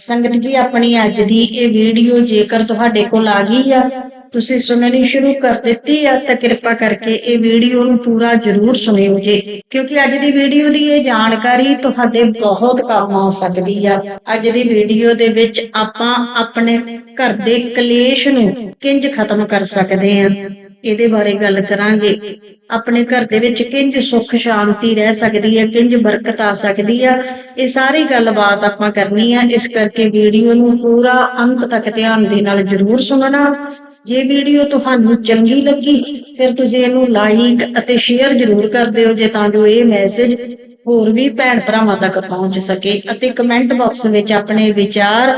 ਸੰਗਤ ਜੀ, ਆਪਣੀ ਅੱਜ ਦੀ ਇਹ ਵੀਡੀਓ ਜੇਕਰ ਤੁਹਾਡੇ ਕੋਲ ਆ ਗਈ ਆ, ਤੁਸੀਂ ਸੁਣਨੀ ਸ਼ੁਰੂ ਕਰ ਦਿੱਤੀ ਆ, ਤਾਂ ਕਿਰਪਾ ਕਰਕੇ ਇਹ ਵੀਡੀਓ ਨੂੰ ਪੂਰਾ ਜ਼ਰੂਰ ਸੁਣਿਓ ਜੀ। ਕਿਉਂਕਿ ਅੱਜ ਦੀ ਵੀਡੀਓ ਦੀ ਇਹ ਜਾਣਕਾਰੀ ਤੁਹਾਡੇ ਬਹੁਤ ਕੰਮ ਆ ਸਕਦੀ ਆ। ਅੱਜ ਦੀ ਵੀਡੀਓ ਦੇ ਵਿੱਚ ਆਪਾਂ ਆਪਣੇ ਘਰ ਦੇ ਕਲੇਸ਼ ਨੂੰ ਕਿੰਜ ਖਤਮ ਕਰ ਸਕਦੇ ਆ? ਇਹਦੇ ਬਾਰੇ ਗੱਲ ਕਰਾਂਗੇ। ਆਪਣੇ ਘਰ ਦੇ ਵਿੱਚ ਕਿੰਜ ਸੁੱਖ, ਸ਼ਾਂਤੀ ਰਹਿ ਸਕਦੀ ਹੈ, ਕਿੰਜ ਬਰਕਤ ਆ ਸਕਦੀ ਆ, ਇਹ ਸਾਰੀ ਗੱਲਬਾਤ ਆਪਾਂ ਕਰਨੀ ਆ। ਇਸ ਕਰਕੇ ਵੀਡੀਓ ਨੂੰ ਪੂਰਾ ਅੰਤ ਤੱਕ ਧਿਆਨ ਦੇ ਨਾਲ ਜ਼ਰੂਰ ਸੁਣਨਾ। ਜੇ ਵੀਡੀਓ ਤੁਹਾਨੂੰ ਚੰਗੀ ਲੱਗੀ, ਫਿਰ ਤੁਸੀਂ ਇਹਨੂੰ ਲਾਈਕ ਅਤੇ ਸ਼ੇਅਰ ਜ਼ਰੂਰ ਕਰ ਦਿਓ, ਜੇ ਤਾਂ ਜੋ ਇਹ ਮੈਸੇਜ ਹੋਰ ਵੀ ਭੈਣ ਭਰਾਵਾਂ ਤੱਕ ਪਹੁੰਚ ਸਕੇ। ਅਤੇ ਕਮੈਂਟ ਬਾਕਸ ਵਿੱਚ ਆਪਣੇ ਵਿਚਾਰ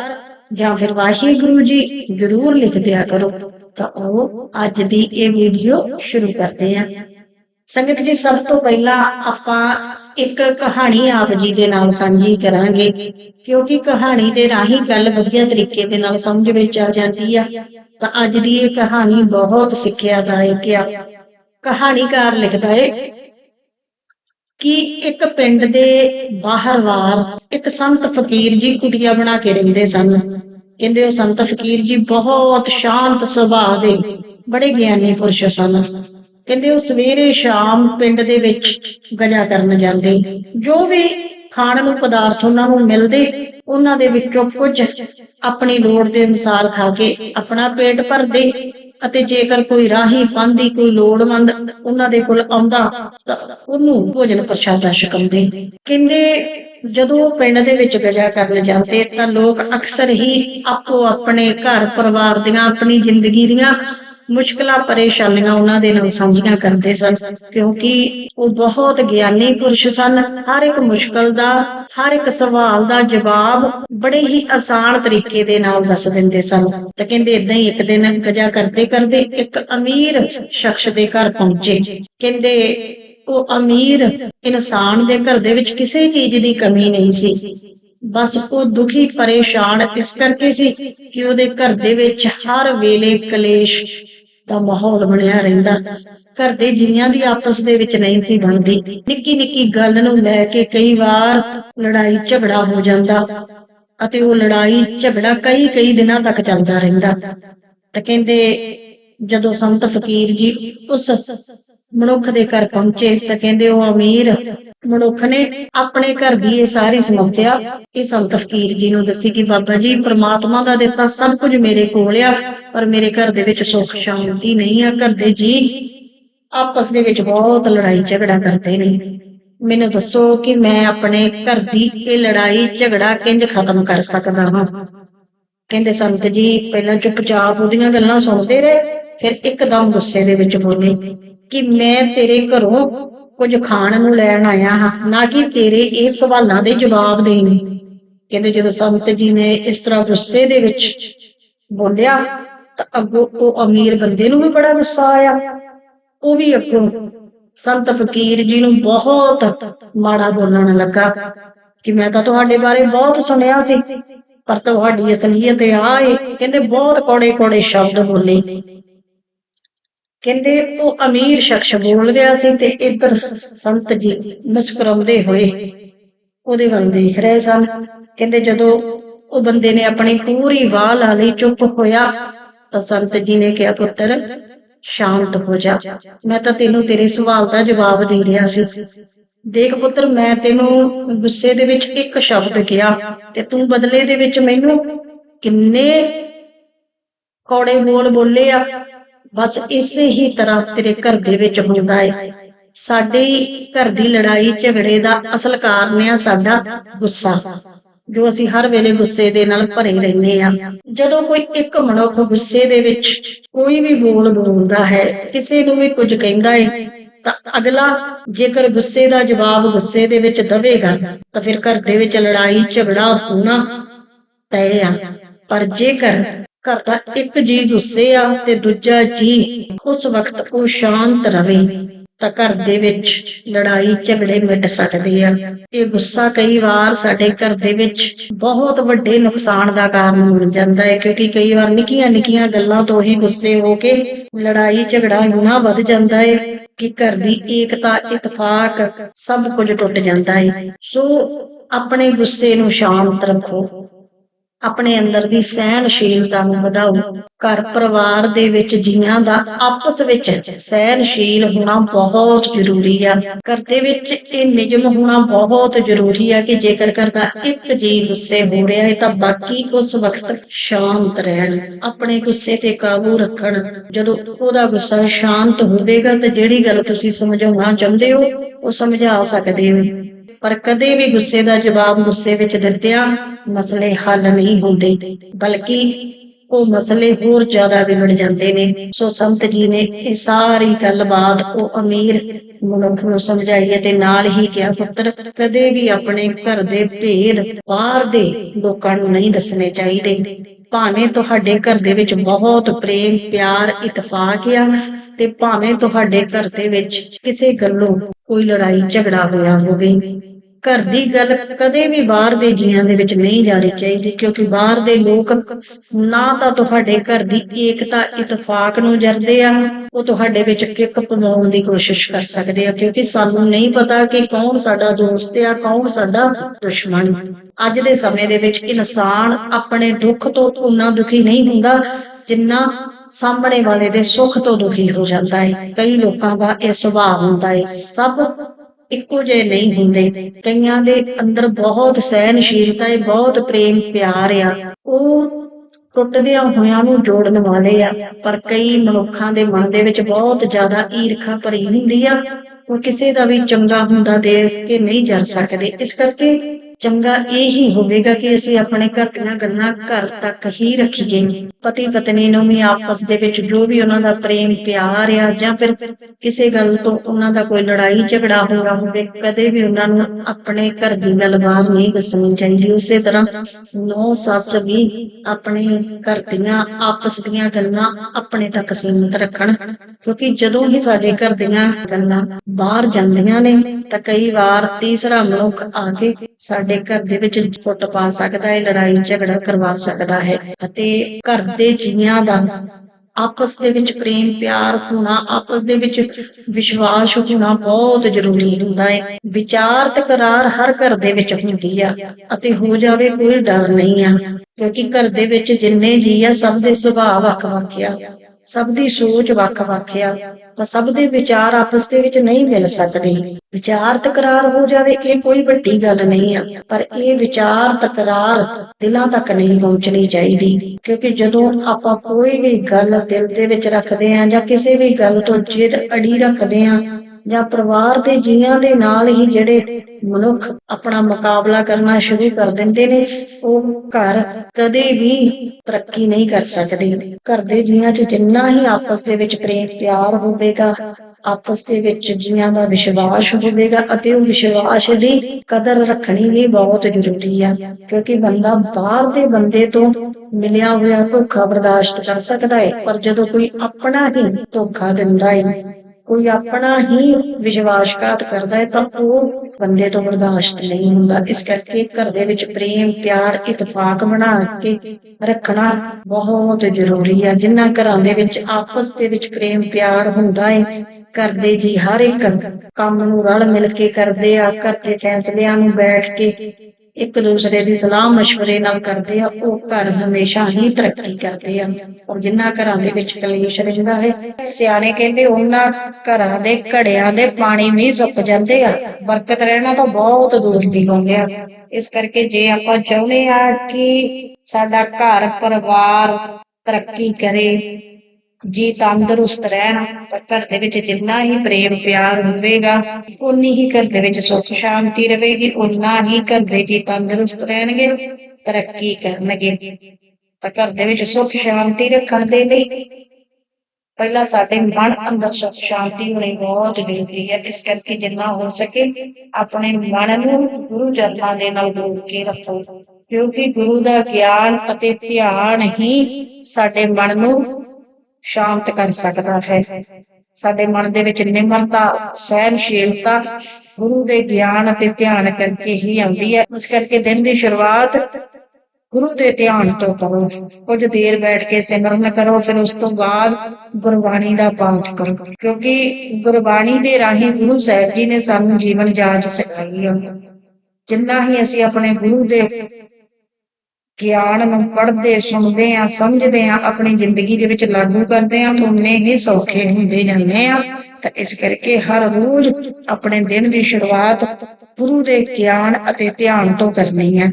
ਜਾਂ ਫਿਰ ਵਾਹਿਗੁਰੂ ਜੀ ਜ਼ਰੂਰ ਲਿਖ ਦਿਆ ਕਰੋ। ਤਾਂ ਆਓ ਅੱਜ ਦੀ ਇਹ ਵੀਡੀਓ ਸ਼ੁਰੂ ਕਰਦੇ ਹਾਂ। ਸੰਗਤ ਜੀ, ਸਭ ਤੋਂ ਪਹਿਲਾਂ ਆਪਾਂ ਇੱਕ ਕਹਾਣੀ ਆਪ ਜੀ ਦੇ ਨਾਲ ਸਾਂਝੀ ਕਰਾਂਗੇ, ਕਿਉਂਕਿ ਕਹਾਣੀ ਦੇ ਰਾਹੀਂ ਗੱਲ ਵਧੀਆ ਤਰੀਕੇ ਦੇ ਨਾਲ ਸਮਝ ਵਿੱਚ ਆ ਜਾਂਦੀ ਆ। ਤਾਂ ਅੱਜ ਦੀ ਇਹ ਕਹਾਣੀ ਬਹੁਤ ਸਿੱਖਿਆਦਾਇਕ ਆ। ਕਹਾਣੀਕਾਰ ਲਿਖਦਾ ਏ ਕਿ ਇੱਕ ਪਿੰਡ ਦੇ ਬਾਹਰਵਾਰ ਇੱਕ ਸੰਤ ਫਕੀਰ ਜੀ ਕੁਟੀਆ ਬਣਾ ਕੇ ਰਹਿੰਦੇ ਸਨ। ਕਹਿੰਦੇ ਉਹ ਸੰਤ ਫਕੀਰ ਜੀ ਬਹੁਤ ਸ਼ਾਂਤ ਸੁਭਾਅ ਦੇ ਬੜੇ ਗਿਆਨੀ ਪੁਰਸ਼ ਸਨ। ਕਹਿੰਦੇ ਉਹ ਸਵੇਰੇ ਸ਼ਾਮ ਪਿੰਡ ਦੇ ਵਿੱਚ ਗਜਾ ਕਰਨ ਜਾਂਦੇ। ਜੋ ਵੀ ਖਾਣ ਨੂੰ ਪਦਾਰਥ ਉਹਨਾਂ ਨੂੰ ਮਿਲਦੇ, ਉਹਨਾਂ ਦੇ ਵਿੱਚੋਂ ਕੁਝ ਆਪਣੀ ਲੋੜ ਦੇ ਅਨੁਸਾਰ ਖਾ ਕੇ ਆਪਣਾ ਪੇਟ ਭਰਦੇ ਅਤੇ ਜੇਕਰ ਕੋਈ ਰਾਹੀ ਪੰਦੀ ਕੋਈ ਲੋੜਵੰਦ ਉਹਨਾਂ ਦੇ ਕੋਲ ਆਉਂਦਾ, ਤਾਂ ਉਹਨੂੰ ਭੋਜਨ ਪ੍ਰਸ਼ਾਦਾ ਛਕਾਉਂਦੇ ਕਹਿੰਦੇ, ਜਦੋਂ ਪਿੰਡ ਦੇ ਵਿੱਚ ਗਜਾ ਕਰਨ ਜਾਂਦੇ, ਤਾਂ ਲੋਕ ਅਕਸਰ ਹੀ ਆਪੋ ਆਪਣੇ ਘਰ ਪਰਿਵਾਰ ਦੀਆਂ, ਆਪਣੀ ਜ਼ਿੰਦਗੀ ਦੀਆਂ ਮੁਸ਼ਕਲਾਂ, ਪਰੇਸ਼ਾਨੀਆਂ ਉਹਨਾਂ ਦੇ ਨਾਲ ਸਾਂਝੀਆਂ ਕਰਦੇ ਸਨ, ਕਿਉਂਕਿ ਉਹ ਬਹੁਤ ਗਿਆਨੀ ਪੁਰਸ਼ ਸਨ। ਹਰ ਇੱਕ ਮੁਸ਼ਕਲ ਦਾ, ਹਰ ਇੱਕ ਸਵਾਲ ਦਾ ਜਵਾਬ ਬੜੇ ਹੀ ਆਸਾਨ ਤਰੀਕੇ ਦੇ ਨਾਲ ਦੱਸ ਦਿੰਦੇ ਸਨ। ਤਾਂ ਕਹਿੰਦੇ ਇਦਾਂ ਹੀ ਇੱਕ ਦਿਨ ਗਜਾ ਕਰਦੇ ਕਰਦੇ ਇੱਕ ਅਮੀਰ ਸ਼ਖਸ ਦੇ ਘਰ ਪਹੁੰਚੇ। ਕਹਿੰਦੇ, ਉਹ ਅਮੀਰ ਇਨਸਾਨ ਦੇ ਘਰ ਦੇ ਵਿੱਚ ਕਿਸੇ ਚੀਜ਼ ਦੀ ਕਮੀ ਨਹੀਂ ਸੀ। ਬਸ ਉਹ ਦੁਖੀ, ਪਰੇਸ਼ਾਨ ਇਸ ਕਰਕੇ ਸੀ ਕਿ ਉਹਦੇ ਘਰ ਦੇ ਵਿੱਚ ਹਰ ਵੇਲੇ ਕਲੇਸ਼ ਦਾ ਮਾਹੌਲ ਬਣਿਆ ਰਹਿੰਦਾ। ਘਰ ਦੇ ਜੀਆਂ ਦੀ ਆਪਸ ਦੇ ਵਿੱਚ ਨਹੀਂ ਸੀ ਬਣਦੀ। ਨਿੱਕੀ ਨਿੱਕੀ ਗੱਲ ਨੂੰ ਲੈ ਕੇ ਕਈ ਵਾਰ ਲੜਾਈ ਝਗੜਾ ਹੋ ਜਾਂਦਾ ਅਤੇ ਉਹ ਲੜਾਈ ਝਗੜਾ ਕਈ ਕਈ ਦਿਨਾਂ ਤੱਕ ਚੱਲਦਾ ਰਹਿੰਦਾ। ਤਾਂ ਕਹਿੰਦੇ ਜਦੋਂ ਸੰਤ ਫਕੀਰ ਜੀ ਉਸ ਮਨੁੱਖ ਦੇ ਘਰ ਪਹੁੰਚੇ ਤਾਂ ਕਹਿੰਦੇ ਉਹ ਅਮੀਰ। ਮਨੁੱਖ ਨੇ ਆਪਣੇ ਘਰ ਦੀ ਇਹ ਸਾਰੀ ਸਮੱਸਿਆ, ਇਹ ਸੰਤ ਫਕੀਰ ਜੀ ਨੂੰ ਦੱਸੀ ਕਿ ਬਾਬਾ ਜੀ, ਪ੍ਰਮਾਤਮਾ ਦਾ ਦਿੱਤਾ ਸਭ ਕੁਝ ਮੇਰੇ ਕੋਲ ਆ, ਪਰ ਮੇਰੇ ਘਰ ਦੇ ਵਿੱਚ ਸੁੱਖ ਸ਼ਾਂਤੀ ਨਹੀਂ ਆ ਘਰ ਦੇ ਜੀ। ਆਪਸ ਦੇ ਵਿੱਚ ਬਹੁਤ ਲੜਾਈ ਝਗੜਾ ਕਰਦੇ ਨੇ। ਮੈਨੂੰ ਦੱਸੋ ਕਿ ਮੈਂ ਆਪਣੇ ਘਰ ਦੀ ਇਹ ਲੜਾਈ, ਝਗੜਾ ਕਿੰਜ ਖਤਮ ਕਰ ਸਕਦਾ ਹਾਂ? ਕਹਿੰਦੇ ਸੰਤ ਜੀ, ਪਹਿਲਾਂ ਚੁੱਪਚਾਪ ਉਹਦੀਆਂ ਗੱਲਾਂ ਸੁਣਦੇ ਰਹੇ, ਫਿਰ ਇੱਕਦਮ ਗੁੱਸੇ ਦੇ ਵਿੱਚ ਬੋਲੇ। ਕਿ ਮੈਂ ਤੇਰੇ ਘਰੋਂ ਕੁਝ ਖਾਣ ਨੂੰ ਲੈਣ ਆਇਆ ਹਾਂ, ਨਾ ਕਿ ਤੇਰੇ ਇਹ ਸਵਾਲਾਂ ਦੇ ਜਵਾਬ ਦੇਣ। ਕਹਿੰਦੇ ਜਦੋਂ ਸੰਤ ਜੀ ਨੇ ਇਸ ਤਰ੍ਹਾਂ ਗੁੱਸੇ ਦੇ ਵਿੱਚ ਬੋਲਿਆ, ਤਾਂ ਅੱਗੋਂ ਉਹ ਅਮੀਰ ਬੰਦੇ ਨੂੰ ਵੀ ਬੜਾ ਗੁੱਸਾ ਆਇਆ। ਉਹ ਵੀ ਅੱਗੋਂ ਸੰਤ ਫਕੀਰ ਜੀ ਨੂੰ ਬਹੁਤ ਮਾੜਾ ਬੋਲਣ ਲੱਗਾ ਕਿ ਮੈਂ ਤਾਂ ਤੁਹਾਡੇ ਬਾਰੇ ਬਹੁਤ ਸੁਣਿਆ ਸੀ, ਪਰ ਤੁਹਾਡੀ ਅਸਲੀਅਤ ਇਹ ਆ ਏ ਕਹਿੰਦੇ ਬਹੁਤ ਕੋੜੇ ਕੋੜੇ ਸ਼ਬਦ ਬੋਲੇ। ਕਹਿੰਦੇ, ਉਹ ਅਮੀਰ ਸ਼ਖਸ ਬੋਲ ਰਿਹਾ ਸੀ ਤੇ ਇੱਧਰ ਸੰਤ ਜੀ ਮੁਸਕਰਾਉਂਦੇ ਹੋਏ ਉਹਦੇ ਵੱਲ ਦੇਖ ਰਹੇ ਸਨ। ਕਹਿੰਦੇ, ਜਦੋਂ ਉਹ ਬੰਦੇ ਨੇ ਆਪਣੀ ਪੂਰੀ ਵਾਹ ਲਾ ਲਈ ਚੁੱਪ ਹੋਇਆ, ਤਾਂ ਸੰਤ ਜੀ ਨੇ ਕਿਹਾ, ਪੁੱਤਰ, ਸ਼ਾਂਤ ਹੋ ਜਾ। ਮੈਂ ਤਾਂ ਤੈਨੂੰ ਤੇਰੇ ਸਵਾਲ ਦਾ ਜਵਾਬ ਦੇ ਰਿਹਾ ਸੀ। ਦੇਖ ਪੁੱਤਰ, ਮੈਂ ਤੈਨੂੰ ਗੁੱਸੇ ਦੇ ਵਿੱਚ ਇੱਕ ਸ਼ਬਦ ਕਿਹਾ ਤੇ ਤੂੰ ਬਦਲੇ ਦੇ ਵਿੱਚ ਮੈਨੂੰ ਕਿੰਨੇ ਕੌੜੇ ਬੋਲ ਬੋਲੇ ਆ। ਬਸ ਇਸੇ ਹੀ ਤਰ੍ਹਾਂ ਤੇਰੇ ਘਰ ਦੇ ਵਿੱਚ ਹੁੰਦਾ ਹੈ ਸਾਡੇ ਘਰ ਦੀ ਲੜਾਈ ਝਗੜੇ ਦਾ ਅਸਲ ਕਾਰਨ ਆ ਸਾਡਾ ਗੁੱਸਾ, ਜੋ ਅਸੀਂ ਹਰ ਵੇਲੇ ਗੁੱਸੇ ਦੇ ਨਾਲ ਭਰੇ ਰਹਿੰਦੇ ਆ। ਜਦੋਂ ਕੋਈ ਇੱਕ ਮਨੁੱਖ ਗੁੱਸੇ ਦੇ ਵਿੱਚ ਕੋਈ ਵੀ ਬੋਲ ਬੋਲਦਾ ਹੈ, ਕਿਸੇ ਨੂੰ ਵੀ ਕੁਝ ਕਹਿੰਦਾ ਹੈ ਤਾਂ ਅਗਲਾ ਜੇਕਰ ਗੁੱਸੇ ਦਾ ਜਵਾਬ ਗੁੱਸੇ ਦੇ ਵਿੱਚ ਦਵੇਗਾ, ਤਾਂ ਫਿਰ ਘਰ ਦੇ ਵਿੱਚ ਲੜਾਈ, ਝਗੜਾ, ਹੋਣਾ ਤੈਅ ਆ। ਪਰ ਜੇਕਰ ਘਰ ਦਾ ਇੱਕ ਜੀ ਗੁੱਸੇ ਆ ਤੇ ਦੂਜਾ ਜੀ ਉਸ ਵਕਤ ਉਹ ਸ਼ਾਂਤ ਰਵੇ, ਤਾਂ ਘਰ ਦੇ ਵਿੱਚ ਲੜਾਈ ਝਗੜੇ ਮਿਟ ਸਕਦੇ ਆ। ਇਹ ਗੁੱਸਾ ਕਈ ਵਾਰ ਸਾਡੇ ਘਰ ਦੇ ਵਿੱਚ ਬਹੁਤ ਵੱਡੇ ਨੁਕਸਾਨ ਦਾ ਕਾਰਨ ਬਣ ਜਾਂਦਾ ਹੈ, ਕਿਉਂਕਿ ਕਈ ਵਾਰ ਨਿੱਕੀਆਂ ਨਿੱਕੀਆਂ ਗੱਲਾਂ ਤੋਂ ਹੀ ਗੁੱਸੇ ਹੋ ਕੇ ਲੜਾਈ ਝਗੜਾ ਇੰਨਾ ਵੱਧ ਜਾਂਦਾ ਹੈ ਕਿ ਘਰ ਦੀ ਏਕਤਾ, ਇਤਫਾਕ ਸਭ ਕੁਝ ਟੁੱਟ ਜਾਂਦਾ ਹੈ। ਸੋ ਆਪਣੇ ਗੁੱਸੇ ਨੂੰ ਸ਼ਾਂਤ ਰੱਖੋ। ਆਪਣੇ ਅੰਦਰ ਦੀ ਸਹਿਨਸ਼ੀਲਤਾ ਨੂੰ ਵਧਾਓ। ਘਰ ਪਰਿਵਾਰ ਦੇ ਵਿੱਚ ਜੀਆਂ ਦਾ ਆਪਸ ਵਿੱਚ ਸਹਿਨਸ਼ੀਲ ਹੋਣਾ ਬਹੁਤ ਜ਼ਰੂਰੀ ਆ। ਘਰ ਦੇ ਵਿੱਚ ਇਹ ਨਿਯਮ ਹੋਣਾ ਬਹੁਤ ਜ਼ਰੂਰੀ ਆ ਕਿ ਜੇਕਰ ਘਰ ਦਾ ਇੱਕ ਜੀ ਗੁੱਸੇ ਹੋ ਰਿਹਾ ਹੈ ਤਾਂ ਬਾਕੀ ਉਸ ਵਕਤ ਸ਼ਾਂਤ ਰਹਿਣ, ਆਪਣੇ ਗੁੱਸੇ ਤੇ ਕਾਬੂ ਰੱਖਣ। ਜਦੋਂ ਉਹਦਾ ਗੁੱਸਾ ਸ਼ਾਂਤ ਹੋਵੇਗਾ ਤਾਂ ਜਿਹੜੀ ਗੱਲ ਤੁਸੀਂ ਸਮਝਾਉਣਾ ਚਾਹੁੰਦੇ ਹੋ, ਉਹ ਸਮਝਾ ਸਕਦੇ ਹੋ। ਪਰ ਕਦੇ ਵੀ ਗੁੱਸੇ ਦਾ ਜਵਾਬ ਗੁੱਸੇ ਵਿੱਚ ਦਿੱਤਿਆਂ ਮਸਲੇ ਹੱਲ ਨਹੀਂ ਹੁੰਦੇ, ਬਲਕਿ ਉਹ ਮਸਲੇ ਹੋਰ ਜ਼ਿਆਦਾ ਵਿਗੜ ਜਾਂਦੇ ਨੇ। ਸੋ ਸੰਤ ਜੀ ਨੇ ਇਹ ਸਾਰੀ ਗੱਲਬਾਤ ਉਹ ਅਮੀਰ ਮਨੁੱਖ ਨੂੰ ਸਮਝਾਈ ਅਤੇ ਨਾਲ ਹੀ ਕਿਹਾ, ਪੁੱਤਰ, ਕਦੇ ਵੀ ਆਪਣੇ ਘਰ ਦੇ ਭੇਦ ਬਾਹਰ ਦੇ ਲੋਕਾਂ ਨੂੰ ਨਹੀਂ ਦੱਸਣੇ ਚਾਹੀਦੇ। ਭਾਵੇਂ ਤੁਹਾਡੇ ਘਰ ਦੇ ਵਿੱਚ ਬਹੁਤ ਪ੍ਰੇਮ, ਪਿਆਰ, ਇਤਫਾਕ ਆ ਤੇ ਭਾਵੇਂ ਤੁਹਾਡੇ ਘਰ ਦੇ ਵਿੱਚ ਕਿਸੇ ਗੱਲੋਂ ਕੋਈ ਲੜਾਈ ਝਗੜਾ ਹੋਇਆ ਹੋਵੇ ਘਰ ਦੀ ਗੱਲ ਕਦੇ ਵੀ ਬਾਹਰ ਦੇ ਜੀਆਂ ਦੇ ਵਿੱਚ ਨਹੀਂ ਜਾਣੀ ਚਾਹੀਦੀ, ਕਿਉਂਕਿ ਬਾਹਰ ਦੇ ਲੋਕ ਨਾ ਤਾਂ ਤੁਹਾਡੇ ਘਰ ਦੀ ਏਕਤਾ, ਇਤਫਾਕ ਨੂੰ ਜਰਦੇ ਆ, ਉਹ ਤੁਹਾਡੇ ਵਿੱਚ ਫਿੱਕ ਪਵਾਉਣ ਦੀ ਕੋਸ਼ਿਸ਼ ਕਰ ਸਕਦੇ ਆ, ਕਿਉਂਕਿ ਸਾਨੂੰ ਨਹੀਂ ਪਤਾ ਕਿ ਕੌਣ ਸਾਡਾ ਦੋਸਤ ਆ, ਕੌਣ ਸਾਡਾ ਦੁਸ਼ਮਣ। ਅੱਜ ਦੇ ਸਮੇਂ ਦੇ ਵਿੱਚ ਇਨਸਾਨ ਆਪਣੇ ਦੁੱਖ ਤੋਂ ਉਨਾ ਦੁਖੀ ਨਹੀਂ ਹੁੰਦਾ, ਜਿੰਨਾ ਸਾਹਮਣੇ ਵਾਲੇ ਦੇ ਸੁੱਖ ਤੋਂ ਦੁਖੀ ਹੋ ਜਾਂਦਾ ਹੈ। ਕਈ ਲੋਕਾਂ ਦਾ ਇਹ ਸੁਭਾਅ ਹੁੰਦਾ ਹੈ, ਸਭ ਇੱਕੋ ਜਿਹੇ ਨਹੀਂ ਹੁੰਦੇ। ਕਈਆਂ ਦੇ ਅੰਦਰ ਬਹੁਤ ਸਹਿਨਸ਼ੀਲਤਾ ਹੈ ਬਹੁਤ ਪ੍ਰੇਮ ਪਿਆਰ ਆ। ਉਹ ਟੁੱਟਦਿਆਂ ਹੋਇਆਂ ਨੂੰ ਜੋੜਨ ਵਾਲੇ ਆ। ਪਰ ਕਈ ਮਨੁੱਖਾਂ ਦੇ ਮਨ ਦੇ ਵਿੱਚ ਬਹੁਤ ਜ਼ਿਆਦਾ ਈਰਖਾ ਭਰੀ ਹੁੰਦੀ ਆ। ਉਹ ਕਿਸੇ ਦਾ ਵੀ ਚੰਗਾ ਹੁੰਦਾ ਦੇਖ ਕੇ ਨਹੀਂ ਜਰ ਸਕਦੇ। ਇਸ ਕਰਕੇ ਚੰਗਾ ਇਹ ਹੀ ਹੋਵੇਗਾ ਕਿ ਅਸੀਂ ਆਪਣੇ ਘਰ ਦੀਆਂ ਗੱਲਾਂ ਘਰ ਤੱਕ ਹੀ ਰੱਖੀਏ। ਪਤੀ ਪਤਨੀ ਨੂੰ ਵੀ ਆਪਸ ਦੇ ਵਿੱਚ ਜੋ ਵੀ ਉਹਨਾਂ ਦਾ ਪ੍ਰੇਮ, ਪਿਆਰ ਆ ਜਾਂ ਫਿਰ ਕਿਸੇ ਗੱਲ ਤੋਂ ਉਹਨਾਂ ਦਾ ਕੋਈ ਲੜਾਈ ਝਗੜਾ ਹੋਇਆ ਹੋਵੇ, ਕਦੇ ਵੀ ਉਹਨਾਂ ਨੂੰ ਆਪਣੇ ਘਰ ਦੀ ਗੱਲ ਬਾਹਰ ਨਹੀਂ ਦੱਸਣੀ ਚਾਹੀਦੀ। ਉਸੇ ਤਰ੍ਹਾਂ ਨੌ ਸੱਸ ਵੀ ਆਪਣੇ ਘਰ ਦੀਆਂ, ਆਪਸ ਦੀਆਂ ਗੱਲਾਂ ਆਪਣੇ ਤੱਕ ਸੀਮਿਤ ਰੱਖਣ, ਕਿਉਂਕਿ ਜਦੋਂ ਹੀ ਸਾਡੇ ਘਰ ਦੀਆਂ ਗੱਲਾਂ ਬਾਹਰ ਜਾਂਦੀਆਂ ਨੇ, ਤਾਂ ਕਈ ਵਾਰ ਤੀਸਰਾ ਮਨੁੱਖ ਆ ਕੇ ਸਾਡੇ ਘਰ ਦੇ ਵਿੱਚ ਫੁੱਟ ਪਾ ਸਕਦਾ ਹੈ, ਲੜਾਈ ਝਗੜਾ ਕਰਵਾ ਸਕਦਾ ਹੈ ਅਤੇ ਘਰ ਦੇ ਜੀਆਂ ਦਾ ਆਪਸ ਦੇ ਵਿੱਚ ਪ੍ਰੇਮ, ਪਿਆਰ ਹੋਣਾ, ਆਪਸ ਦੇ ਵਿੱਚ ਵਿਸ਼ਵਾਸ ਹੋਣਾ ਬਹੁਤ ਜ਼ਰੂਰੀ ਹੁੰਦਾ ਹੈ। ਵਿਚਾਰ ਤਕਰਾਰ ਹਰ ਘਰ ਦੇ ਵਿੱਚ ਹੁੰਦੀ ਆ ਅਤੇ ਹੋ ਜਾਵੇ ਕੋਈ ਡਰ ਨਹੀਂ ਆ, ਕਿਉਂਕਿ ਘਰ ਦੇ ਵਿੱਚ ਜਿੰਨੇ ਜੀ ਆ, ਸਭ ਦੇ ਸੁਭਾਅ ਵੱਖ-ਵੱਖ ਆ। ਸਭ ਦੀ ਸੋਚ ਵੱਖ-ਵੱਖ ਆ, ਤਾਂ ਸਭ ਦੇ ਵਿਚਾਰ ਆਪਸ ਦੇ ਵਿੱਚ ਨਹੀਂ ਮਿਲ ਸਕਦੇ। ਵਿਚਾਰ ਤਕਰਾਰ ਹੋ ਜਾਵੇ, ਇਹ ਕੋਈ ਵੱਡੀ ਗੱਲ ਨਹੀਂ ਆ, ਪਰ ਇਹ ਵਿਚਾਰ ਤਕਰਾਰ ਦਿਲਾਂ ਤੱਕ ਨਹੀਂ ਪਹੁੰਚਣੀ ਚਾਹੀਦੀ, ਕਿਉਂਕਿ ਜਦੋਂ ਆਪਾਂ ਕੋਈ ਵੀ ਗੱਲ ਦਿਲ ਦੇ ਵਿੱਚ ਰੱਖਦੇ ਆਂ ਜਾਂ ਕਿਸੇ ਵੀ ਗੱਲ ਤੋਂ ਜਿੱਦ ਅੜੀ ਰੱਖਦੇ ਆਂ ਜਾਂ ਪਰਿਵਾਰ ਦੇ ਜੀਆਂ ਦੇ ਨਾਲ ਹੀ ਜਿਹੜੇ ਮਨੁੱਖ ਆਪਣਾ ਮੁਕਾਬਲਾ ਕਰਨਾ ਸ਼ੁਰੂ ਕਰ ਦਿੰਦੇ ਨੇ, ਉਹ ਘਰ ਕਦੇ ਵੀ ਤਰੱਕੀ ਨਹੀਂ ਕਰ ਸਕਦੇ। ਘਰ ਦੇ ਜੀਆਂ 'ਚ ਜਿੰਨਾ ਹੀ ਆਪਸ ਦੇ ਵਿੱਚ ਪ੍ਰੇਮ ਪਿਆਰ ਹੋਵੇਗਾ, ਆਪਸ ਦੇ ਵਿੱਚ ਜੀਆਂ ਦਾ ਵਿਸ਼ਵਾਸ ਹੋਵੇਗਾ ਅਤੇ ਉਹ ਵਿਸ਼ਵਾਸ ਦੀ ਕਦਰ ਰੱਖਣੀ ਵੀ ਬਹੁਤ ਜ਼ਰੂਰੀ ਆ, ਕਿਉਂਕਿ ਬੰਦਾ ਬਾਹਰ ਦੇ ਬੰਦੇ ਤੋਂ ਮਿਲਿਆ ਹੋਇਆ ਧੋਖਾ ਬਰਦਾਸ਼ਤ ਕਰ ਸਕਦਾ ਹੈ ਪਰ ਜਦੋਂ ਕੋਈ ਆਪਣਾ ਹੀ ਧੋਖਾ ਦਿੰਦਾ ਹੈ ਕੋਈ ਆਪਣਾ ਹੀ ਵਿਸ਼ਵਾਸਘਾਤ ਕਰਦਾ ਹੈ ਤਾਂ ਉਹ ਬੰਦੇ ਤੋਂ ਬਰਦਾਸ਼ਤ ਨਹੀਂ ਹੁੰਦਾ। ਇਸ ਕਰਕੇ ਘਰ ਦੇ ਵਿੱਚ ਪ੍ਰੇਮ, ਪਿਆਰ, ਇਤਫਾਕ ਬਣਾ ਕੇ ਰੱਖਣਾ ਬਹੁਤ ਜ਼ਰੂਰੀ ਹੈ। ਜਿਨ੍ਹਾਂ ਘਰਾਂ ਦੇ ਵਿੱਚ ਆਪਸ ਦੇ ਵਿੱਚ ਪ੍ਰੇਮ, ਪਿਆਰ ਹੁੰਦਾ ਹੈ, ਘਰ ਦੇ ਜੀ ਹਰ ਇੱਕ ਕੰਮ ਨੂੰ ਰਲ ਮਿਲ ਕੇ ਕਰਦੇ ਆ, ਘਰ ਦੇ ਫੈਸਲਿਆਂ ਨੂੰ ਬੈਠ ਕੇ ਇੱਕ ਦੂਸਰੇ ਦੀ ਸਲਾਹ مشਵਰੇ ਨਾਲ ਕਰਦੇ ਆ, ਉਹ ਘਰ ਹਮੇਸ਼ਾ ਹੀ ਤਰੱਕੀ ਕਰਦੇ ਆ। ਔਰ ਜਿਨ੍ਹਾਂ ਘਰਾਂ ਦੇ ਵਿੱਚ ਕਲੇਸ਼ ਰਹਿੰਦਾ ਹੈ, ਸਿਆਣੇ ਕਹਿੰਦੇ ਉਹਨਾਂ ਘਰਾਂ ਦੇ ਘੜਿਆਂ ਦੇ ਪਾਣੀ ਵੀ ਸੁੱਕ ਜਾਂਦੇ ਆ। ਬਰਕਤ ਰਹਿਣਾ ਤਾਂ ਬਹੁਤ ਦੂਰ ਦੀ ਗੱਲ ਆ। ਇਸ ਕਰਕੇ ਜੇ ਆਪਾਂ ਚਾਹੁੰਦੇ ਆ ਕਿ ਸਾਡਾ ਘਰ ਪਰਿਵਾਰ ਤਰੱਕੀ ਕਰੇ ਜੀ ਤੰਦਰੁਸਤ ਰਹਿਣ ਘਰ ਦੇ ਵਿੱਚ ਜਿੰਨਾ ਹੀ ਪ੍ਰੇਮ ਪਿਆਰ ਹੋਵੇਗਾ ਉਨੀ ਹੀ ਘਰ ਦੇ ਵਿੱਚ ਸੁੱਖ ਸ਼ਾਂਤੀ ਰਹੇਗੀ ਉਨਾ ਹੀ ਘਰ ਦੇ ਜੀ ਤੰਦਰੁਸਤ ਰਹਿਣਗੇ, ਤਰੱਕੀ ਕਰਨਗੇ। ਤਾਂ ਘਰ ਦੇ ਵਿੱਚ ਸੁੱਖ ਸ਼ਾਂਤੀ ਰੱਖਣ ਦੇ ਲਈ ਪਹਿਲਾਂ ਸਾਡੇ ਮਨ ਅੰਦਰ ਸੁੱਖ ਸ਼ਾਂਤੀ ਹੋਣੀ ਬਹੁਤ ਜ਼ਰੂਰੀ ਹੈ। ਇਸ ਕਰਕੇ ਜਿੰਨਾ ਹੋ ਸਕੇ ਆਪਣੇ ਮਨ ਨੂੰ ਗੁਰੂ ਚਰਨਾਂ ਦੇ ਨਾਲ ਜੋੜ ਕੇ ਰੱਖੋ, ਕਿਉਂਕਿ ਗੁਰੂ ਦਾ ਗਿਆਨ ਅਤੇ ਧਿਆਨ ਹੀ ਸਾਡੇ ਮਨ ਨੂੰ ਸ਼ਾਂਤ ਕਰ ਸਕਦਾ ਹੈ। ਸਾਡੇ ਮਨ ਦੇ ਵਿੱਚ ਨਿਮਰਤਾ ਸਹਿਨਸ਼ੀਲਤਾ ਗੁਰੂ ਦੇ ਗਿਆਨ ਅਤੇ ਧਿਆਨ ਕਰਕੇ ਹੀ ਆਉਂਦੀ ਹੈ। ਇਸ ਕਰਕੇ ਦਿਨ ਦੀ ਸ਼ੁਰੂਆਤ ਗੁਰੂ ਦੇ ਧਿਆਨ ਤੋਂ ਕਰੋ। ਕੁਝ ਦੇਰ ਬੈਠ ਕੇ ਸਿਮਰਨ ਕਰੋ, ਫਿਰ ਉਸ ਤੋਂ ਬਾਅਦ ਗੁਰਬਾਣੀ ਦਾ ਪਾਠ ਕਰੋ। ਕਿਉਂਕਿ ਗੁਰਬਾਣੀ ਦੇ ਰਾਹੀਂ ਗੁਰੂ ਸਾਹਿਬ ਜੀ ਨੇ ਸਾਨੂੰ ਜੀਵਨ ਜਾਂਚ ਸਿਖਾਈ ਹੈ ਜਿੰਨਾ ਹੀ ਅਸੀਂ ਆਪਣੇ ਗੁਰੂ ਦੇ ਗਿਆਨ ਨੂੰ ਪੜ੍ਹਦੇ, ਸੁਣਦੇ ਆ, ਸਮਝਦੇ ਆ, ਆਪਣੀ ਜ਼ਿੰਦਗੀ ਦੇ ਵਿੱਚ ਲਾਗੂ ਕਰਦੇ ਆ ਉਨੇ ਹੀ ਸੌਖੇ ਹੁੰਦੇ ਜਾਂਦੇ ਆ। ਤਾਂ ਇਸ ਕਰਕੇ ਹਰ ਰੋਜ਼ ਆਪਣੇ ਦਿਨ ਦੀ ਸ਼ੁਰੂਆਤ ਗੁਰੂ ਦੇ ਗਿਆਨ ਅਤੇ ਧਿਆਨ ਤੋਂ ਕਰਨੀ ਹੈ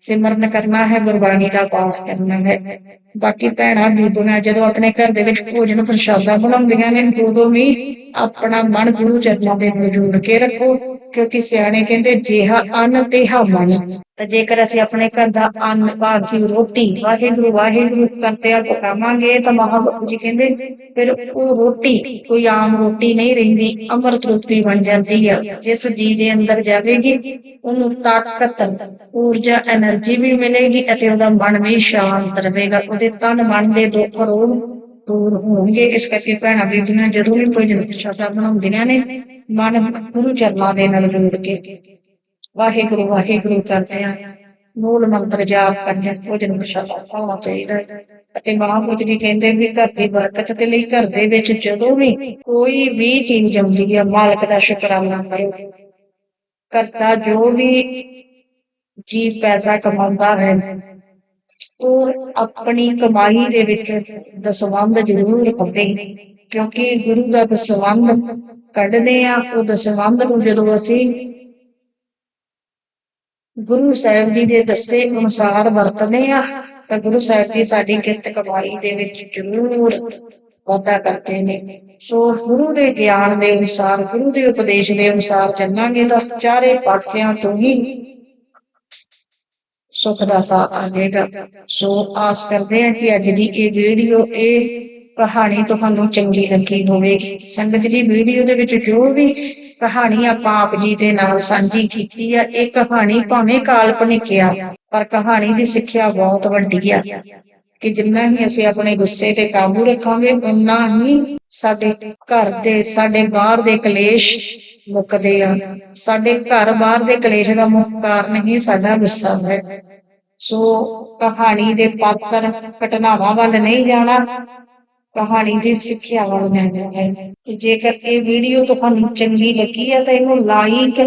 ਸਿਮਰਨ ਕਰਨਾ ਹੈ, ਗੁਰਬਾਣੀ ਦਾ ਪਾਠ ਕਰਨਾ ਹੈ। ਬਾਕੀ ਭੈਣਾਂ, ਬੀਬੀਆਂ, ਜਦੋਂ ਆਪਣੇ ਘਰ ਦੇ ਵਿੱਚ ਭੋਜਨ ਪ੍ਰਸ਼ਾਦਾ ਬਣਾਉਂਦੀਆਂ ਨੇ, ਉਦੋਂ ਵੀ ਆਪਣਾ ਮਨ ਗੁਰੂ ਚਰਨਾਂ ਦੇ ਨਾਲ ਜੋੜ ਕੇ ਰੱਖੋ। ਕਿਉਂਕਿ ਸਿਆਣੇ ਕਹਿੰਦੇ, ਜਿਹਾ ਅੰਨ, ਤੇਹਾ ਮਨ ਤਾਂ ਜੇਕਰ ਅਸੀਂ ਆਪਣੇ ਘਰ ਦਾ ਅੰਨ, ਭਾਗੀ, ਰੋਟੀ, ਵਾਹਿਗੁਰੂ ਵਾਹਿਗੁਰੂ ਕਰਦੇ ਆ ਪਕਾਵਾਂਗੇ, ਤਾਂ ਮਹਾਂਪੁਰਖ ਜੀ ਕਹਿੰਦੇ, ਫਿਰ ਉਹ ਰੋਟੀ, ਕੋਈ ਆਮ ਰੋਟੀ ਨਹੀਂ ਰਹਿੰਦੀ, ਅਮਰਤ ਰੋਟੀ ਬਣ ਜਾਂਦੀ ਆ। ਜਿਸ ਜੀ ਦੇ ਅੰਦਰ ਜਾਵੇਗੀ, ਉਹਨੂੰ ਤਾਕਤ, ਊਰਜਾ એનર્ਜੀ ਵੀ ਮਿਲੇਗੀ ਅਤੇ ਉਹਦਾ ਮਨ ਵੀ ਸ਼ਾਂਤ ਰਹੇਗਾ। ਉਹਦੇ ਤਨ, ਮਨ ਦੇ ਦੁੱਖ, ਰੋਗ ਦੂਰ ਹੋਣਗੇ, ਇਸ ਕਰਕੇ ਭੈਣਾਂ ਬੀਬੀਆਂ ਜਦੋਂ ਵੀ ਕੋਈ ਪ੍ਰਸ਼ਾਦਾ ਬਣਾਉਂਦੀਆਂ ਨੇ, ਮਨ ਗੁਰੂ ਚਰਨਾਂ ਦੇ ਨਾਲ ਜੋੜ ਕੇ ਵਾਹਿਗੁਰੂ ਵਾਹਿਗੁਰੂ ਕਰਦੇ ਆ। ਮੂਲ ਮੰਤਰ ਜਾਪ ਕਰਦੇ ਭੋਜਨ ਪ੍ਰਸ਼ਾਦਾ ਖਾਣਾ ਚਾਹੀਦਾ ਅਤੇ ਮਹਾਂਪੁਰਖ ਜੀ ਕਹਿੰਦੇ ਵੀ ਘਰ ਦੀ ਬਰਕਤ ਦੇ ਲਈ ਘਰ ਦੇ ਵਿੱਚ ਜਦੋਂ ਵੀ ਕੋਈ ਵੀ ਚੀਜ਼ ਆਉਂਦੀ ਹੈ ਮਾਲਕ ਦਾ ਸ਼ੁਕਰਾਨਾ ਕਰੋ। ਕਰਤਾ ਜੋ ਵੀ ਜੀ ਪੈਸਾ ਕਮਾਉਂਦਾ ਹੈ ਉਹ ਆਪਣੀ ਕਮਾਈ ਦੇ ਵਿੱਚ ਦਸਵੰਧ ਜ਼ਰੂਰ ਪਾਉਂਦੇ ਕਿਉਂਕਿ ਗੁਰੂ ਦਾ ਦਸਵੰਧ ਕੱਢਦੇ ਆ ਉਹ ਦਸਵੰਧ ਨੂੰ ਜਦੋਂ ਅਸੀਂ ਗੁਰੂ ਸਾਹਿਬ ਜੀ ਦੇ ਦੱਸੇ ਅਨੁਸਾਰ ਵਰਤਦੇ ਆ ਤਾਂ ਗੁਰੂ ਸਾਹਿਬ ਜੀ ਸਾਡੀ ਕਿਰਤ ਕਮਾਈ ਦੇ ਵਿੱਚ ਜ਼ਰੂਰ ਵਾਧਾ ਕਰਦੇ ਨੇ। ਸੋ ਗੁਰੂ ਦੇ ਗਿਆਨ ਦੇ ਅਨੁਸਾਰ, ਗੁਰੂ ਦੇ ਉਪਦੇਸ਼ ਦੇ ਅਨੁਸਾਰ ਚੱਲਾਂਗੇ ਤਾਂ ਚਾਰੇ ਪਾਸਿਆਂ ਤੋਂ ਹੀ ਸੁੱਖ ਦਾ ਸਾਥ ਆਵੇਗਾ ਸੋ ਆਸ ਕਰਦੇ ਹਾਂ ਕਿ ਅੱਜ ਦੀ ਇਹ ਵੀਡੀਓ, ਇਹ ਕਹਾਣੀ ਤੁਹਾਨੂੰ ਚੰਗੀ ਲੱਗੀ ਹੋਵੇਗੀ। ਸੰਗਤ ਜੀ, ਵੀਡੀਓ ਦੇ ਵਿੱਚ ਜੋ ਵੀ ਕਹਾਣੀ ਆਪਾਂ ਆਪ ਜੀ ਦੇ ਨਾਲ ਸਾਂਝੀ ਕੀਤੀ ਆ, ਇਹ ਕਹਾਣੀ ਭਾਵੇਂ ਕਾਲਪਨਿਕ ਆ, ਪਰ ਕਹਾਣੀ ਦੀ ਸਿੱਖਿਆ ਬਹੁਤ ਵੱਡੀ ਆ। ਕਿ ਜਿੰਨਾ ਹੀ ਅਸੀਂ ਆਪਣੇ ਗੁੱਸੇ ਤੇ ਕਾਬੂ ਰੱਖਾਂਗੇ ਉਨਾ ਹੀ ਸਾਡੇ ਘਰ ਦੇ, ਸਾਡੇ ਬਾਹਰ ਦੇ ਕਲੇਸ਼ ਮੁੱਕਦੇ ਆ। ਸਾਡੇ ਘਰ ਬਾਹਰ ਦੇ ਕਲੇਸ਼ ਦਾ ਮੁੱਖ ਕਾਰਨ ਹੀ ਸਾਡਾ ਗੁੱਸਾ ਹੈ। ਸੋ ਕਹਾਣੀ ਦੇ ਪਾਤਰ ਘਟਨਾਵਾਂ ਵੱਲ ਨਹੀਂ ਜਾਣਾ। ਕਹਾਣੀ ਦੀ ਸਿੱਖਿਆ ਵੱਲ ਜਾਣਾ ਹੈ। ਤੇ ਜੇਕਰ ਇਹ ਵੀਡੀਓ ਤੁਹਾਨੂੰ ਚੰਗੀ ਲੱਗੀ ਹੈ ਤਾਂ ਇਹਨੂੰ ਲਾਈਕ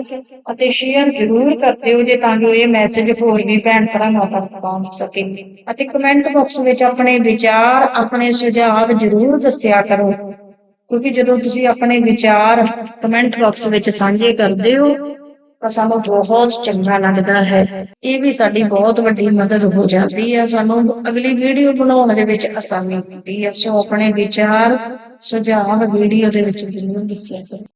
ਅਤੇ ਸ਼ੇਅਰ ਜ਼ਰੂਰ ਕਰ ਦਿਓ, ਜੇ ਤਾਂ ਜੋ ਇਹ ਮੈਸੇਜ ਹੋਰ ਵੀ ਭੈਣ ਭਰਾਵਾਂ ਤੱਕ ਪਹੁੰਚ ਸਕੇ। ਅਤੇ ਕਮੈਂਟ ਬਾਕਸ ਵਿੱਚ ਆਪਣੇ ਵਿਚਾਰ, ਆਪਣੇ ਸੁਝਾਅ ਜ਼ਰੂਰ ਦੱਸਿਆ ਕਰੋ। ਕਿਉਂਕਿ ਜਦੋਂ ਤੁਸੀਂ ਆਪਣੇ ਵਿਚਾਰ ਕਮੈਂਟ ਬਾਕਸ ਵਿੱਚ ਸਾਂਝੇ ਕਰਦੇ ਹੋ ਤਾਂ ਸਾਨੂੰ ਬਹੁਤ ਚੰਗਾ ਲੱਗਦਾ ਹੈ। ਇਹ ਵੀ ਸਾਡੀ ਬਹੁਤ ਵੱਡੀ ਮਦਦ ਹੋ ਜਾਂਦੀ ਹੈ ਸਾਨੂੰ ਅਗਲੀ ਵੀਡੀਓ ਬਣਾਉਣ ਦੇ ਵਿੱਚ ਆਸਾਨੀ ਹੁੰਦੀ ਹੈ ਸੋ ਆਪਣੇ ਵਿਚਾਰ, ਸੁਝਾਅ ਵੀਡੀਓ ਦੇ ਵਿੱਚ ਜ਼ਰੂਰ ਦੱਸਿਆ ਕਰੋ।